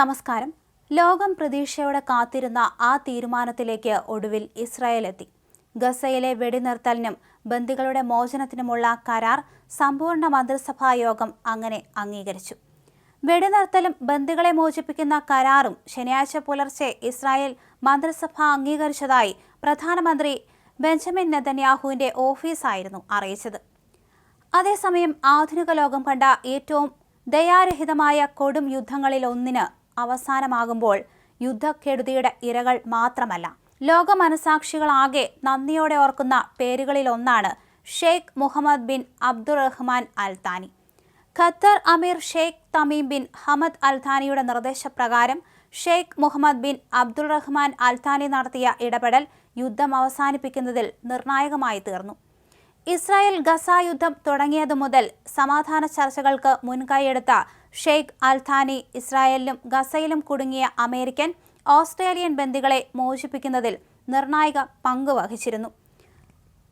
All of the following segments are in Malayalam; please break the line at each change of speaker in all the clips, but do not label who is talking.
നമസ്കാരം. ലോകം പ്രതീക്ഷയോടെ കാത്തിരുന്ന ആ തീരുമാനത്തിലേക്ക് ഒടുവിൽ ഇസ്രായേൽ എത്തി ഗസയിലെ വെടിനിർത്തലിനും ബന്ദികളുടെ മോചനത്തിനുമുള്ള കരാർ സമ്പൂർണ മന്ത്രിസഭാ യോഗം അങ്ങനെ അംഗീകരിച്ചു. വെടിനിർത്തലും ബന്ദികളെ മോചിപ്പിക്കുന്ന കരാറും ശനിയാഴ്ച പുലർച്ചെ ഇസ്രായേൽ മന്ത്രിസഭ അംഗീകരിച്ചതായി പ്രധാനമന്ത്രി ബെഞ്ചമിൻ നെതന്യാഹുവിന്റെ ഓഫീസായിരുന്നു അറിയിച്ചത്. അതേസമയം ആധുനിക ലോകം കണ്ട ഏറ്റവും ദയാരഹിതമായ കൊടും യുദ്ധങ്ങളിൽ ഒന്നിന് അവസാനമാകുമ്പോൾ യുദ്ധക്കെടുതിയുടെ ഇരകൾ മാത്രമല്ല ലോക മനസാക്ഷികളാകെ നന്ദിയോടെ ഓർക്കുന്ന പേരുകളിൽ ഒന്നാണ് Sheikh Mohammed bin Abdulrahman Al Thani Qatar അമീർ Sheikh Tamim bin Hamad Al താനിയുടെ നിർദ്ദേശപ്രകാരം Sheikh Mohammed bin Abdul Rahman Al Thani നടത്തിയ ഇടപെടൽ യുദ്ധം അവസാനിപ്പിക്കുന്നതിൽ നിർണായകമായി തീർന്നു. ഇസ്രായേൽ ഗസ യുദ്ധം തുടങ്ങിയതു മുതൽ സമാധാന ചർച്ചകൾക്ക് മുൻകൈയെടുത്ത ഷെയ്ഖ് അൽഥാനി ഇസ്രായേലിലും ഗസയിലും കുടുങ്ങിയ അമേരിക്കൻ ഓസ്ട്രേലിയൻ ബന്ദികളെ മോചിപ്പിക്കുന്നതിൽ നിർണായക പങ്ക് വഹിച്ചിരുന്നു.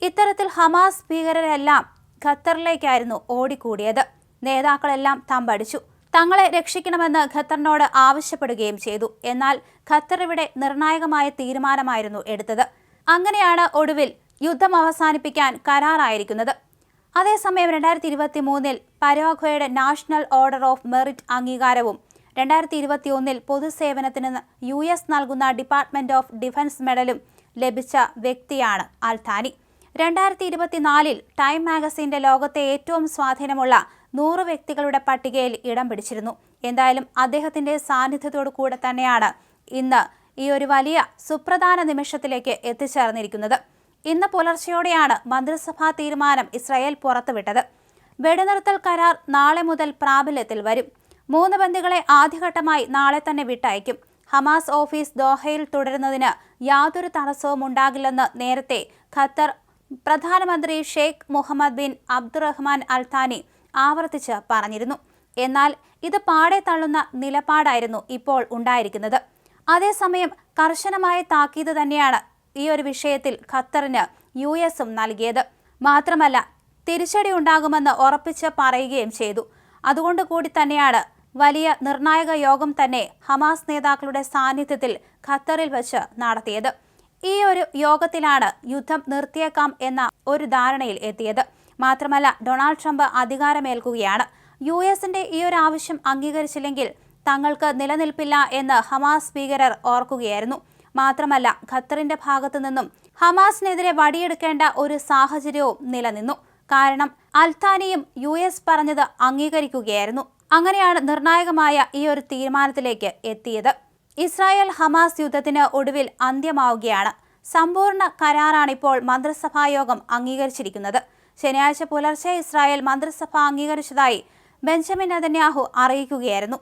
ഇത്തരത്തിൽ ഹമാസ് ഭീകരരെല്ലാം ഖത്തറിലേക്കായിരുന്നു ഓടിക്കൂടിയത്. നേതാക്കളെല്ലാം തമ്പടിച്ചു. തങ്ങളെ രക്ഷിക്കണമെന്ന് ഖത്തറിനോട് ആവശ്യപ്പെടുകയും ചെയ്തു. എന്നാൽ ഖത്തർ ഇവിടെ നിർണായകമായ തീരുമാനമായിരുന്നു എടുത്തത്. അങ്ങനെയാണ് ഒടുവിൽ യുദ്ധം അവസാനിപ്പിക്കാൻ കരാറായിരിക്കുന്നത്. അതേസമയം രണ്ടായിരത്തി ഇരുപത്തി മൂന്നിൽ പരാഗ്വയുടെ നാഷണൽ ഓർഡർ ഓഫ് മെറിറ്റ് അംഗീകാരവും രണ്ടായിരത്തി ഇരുപത്തി ഒന്നിൽ പൊതുസേവനത്തിന് യു എസ് നൽകുന്ന ഡിപ്പാർട്ട്മെന്റ് ഓഫ് ഡിഫൻസ് മെഡലും ലഭിച്ച വ്യക്തിയാണ് അൽഥാനി രണ്ടായിരത്തി ഇരുപത്തിനാലിൽ ടൈം മാഗസിന്റെ ലോകത്തെ ഏറ്റവും സ്വാധീനമുള്ള നൂറ് വ്യക്തികളുടെ പട്ടികയിൽ ഇടം പിടിച്ചിരുന്നു. എന്തായാലും അദ്ദേഹത്തിന്റെ സാന്നിധ്യത്തോടു കൂടെ തന്നെയാണ് ഇന്ന് ഈ ഒരു വലിയ സുപ്രധാന നിമിഷത്തിലേക്ക് എത്തിച്ചേർന്നിരിക്കുന്നത്. ഇന്ന് പുലർച്ചെയോടെയാണ് മന്ത്രിസഭാ തീരുമാനം ഇസ്രായേൽ പുറത്തുവിട്ടത്. വെടിനിർത്തൽ കരാർ നാളെ മുതൽ പ്രാബല്യത്തിൽ വരും. മൂന്ന് ബന്ദികളെ ആദ്യഘട്ടമായി നാളെ തന്നെ വിട്ടയക്കും. ഹമാസ് ഓഫീസ് ദോഹയിൽ തുടരുന്നതിന് യാതൊരു തടസ്സവും ഉണ്ടാകില്ലെന്ന് നേരത്തെ ഖത്തർ പ്രധാനമന്ത്രി Sheikh Mohammed bin Abdulrahman Al Thani ആവർത്തിച്ച് പറഞ്ഞിരുന്നു. എന്നാൽ ഇത് പാടെ തള്ളുന്ന നിലപാടായിരുന്നു ഇപ്പോൾ ഉണ്ടായിരിക്കുന്നത്. അതേസമയം കർശനമായ താക്കീത് തന്നെയാണ് ഈ ഒരു വിഷയത്തിൽ ഖത്തറിന് യു എസും നൽകിയത്. മാത്രമല്ല തിരിച്ചടി ഉണ്ടാകുമെന്ന് ഉറപ്പിച്ച് പറയുകയും ചെയ്തു. അതുകൊണ്ട് കൂടി തന്നെയാണ് വലിയ നിർണായക യോഗം തന്നെ ഹമാസ് നേതാക്കളുടെ സാന്നിധ്യത്തിൽ ഖത്തറിൽ വച്ച് നടത്തിയത്. ഈ ഒരു യോഗത്തിലാണ് യുദ്ധം നിർത്തിയേക്കാം എന്ന ഒരു ധാരണയിൽ എത്തിയത്. മാത്രമല്ല ഡൊണാൾഡ് ട്രംപ് അധികാരമേൽക്കുകയാണ്. യു എസിന്റെ ഈ ഒരു ആവശ്യം അംഗീകരിച്ചില്ലെങ്കിൽ തങ്ങൾക്ക് നിലനിൽപ്പില്ല എന്ന് ഹമാസ് ഭീകരർ ഓർക്കുകയായിരുന്നു. മാത്രമല്ല ഖത്തറിന്റെ ഭാഗത്തു നിന്നും ഹമാസിനെതിരെ വടിയെടുക്കേണ്ട ഒരു സാഹചര്യവും നിലനിന്നു. കാരണം അൽത്താനിയും യു എസ് പറഞ്ഞത് അംഗീകരിക്കുകയായിരുന്നു. അങ്ങനെയാണ് നിർണായകമായ ഈ ഒരു തീരുമാനത്തിലേക്ക് എത്തിയത്. ഇസ്രായേൽ ഹമാസ് യുദ്ധത്തിന് ഒടുവിൽ അന്ത്യമാവുകയാണ്. സമ്പൂർണ കരാറാണിപ്പോൾ മന്ത്രിസഭായോഗം അംഗീകരിച്ചിരിക്കുന്നത്. ശനിയാഴ്ച പുലർച്ചെ ഇസ്രായേൽ മന്ത്രിസഭ അംഗീകരിച്ചതായി ബെഞ്ചമിൻ നെതന്യാഹു അറിയിക്കുകയായിരുന്നു.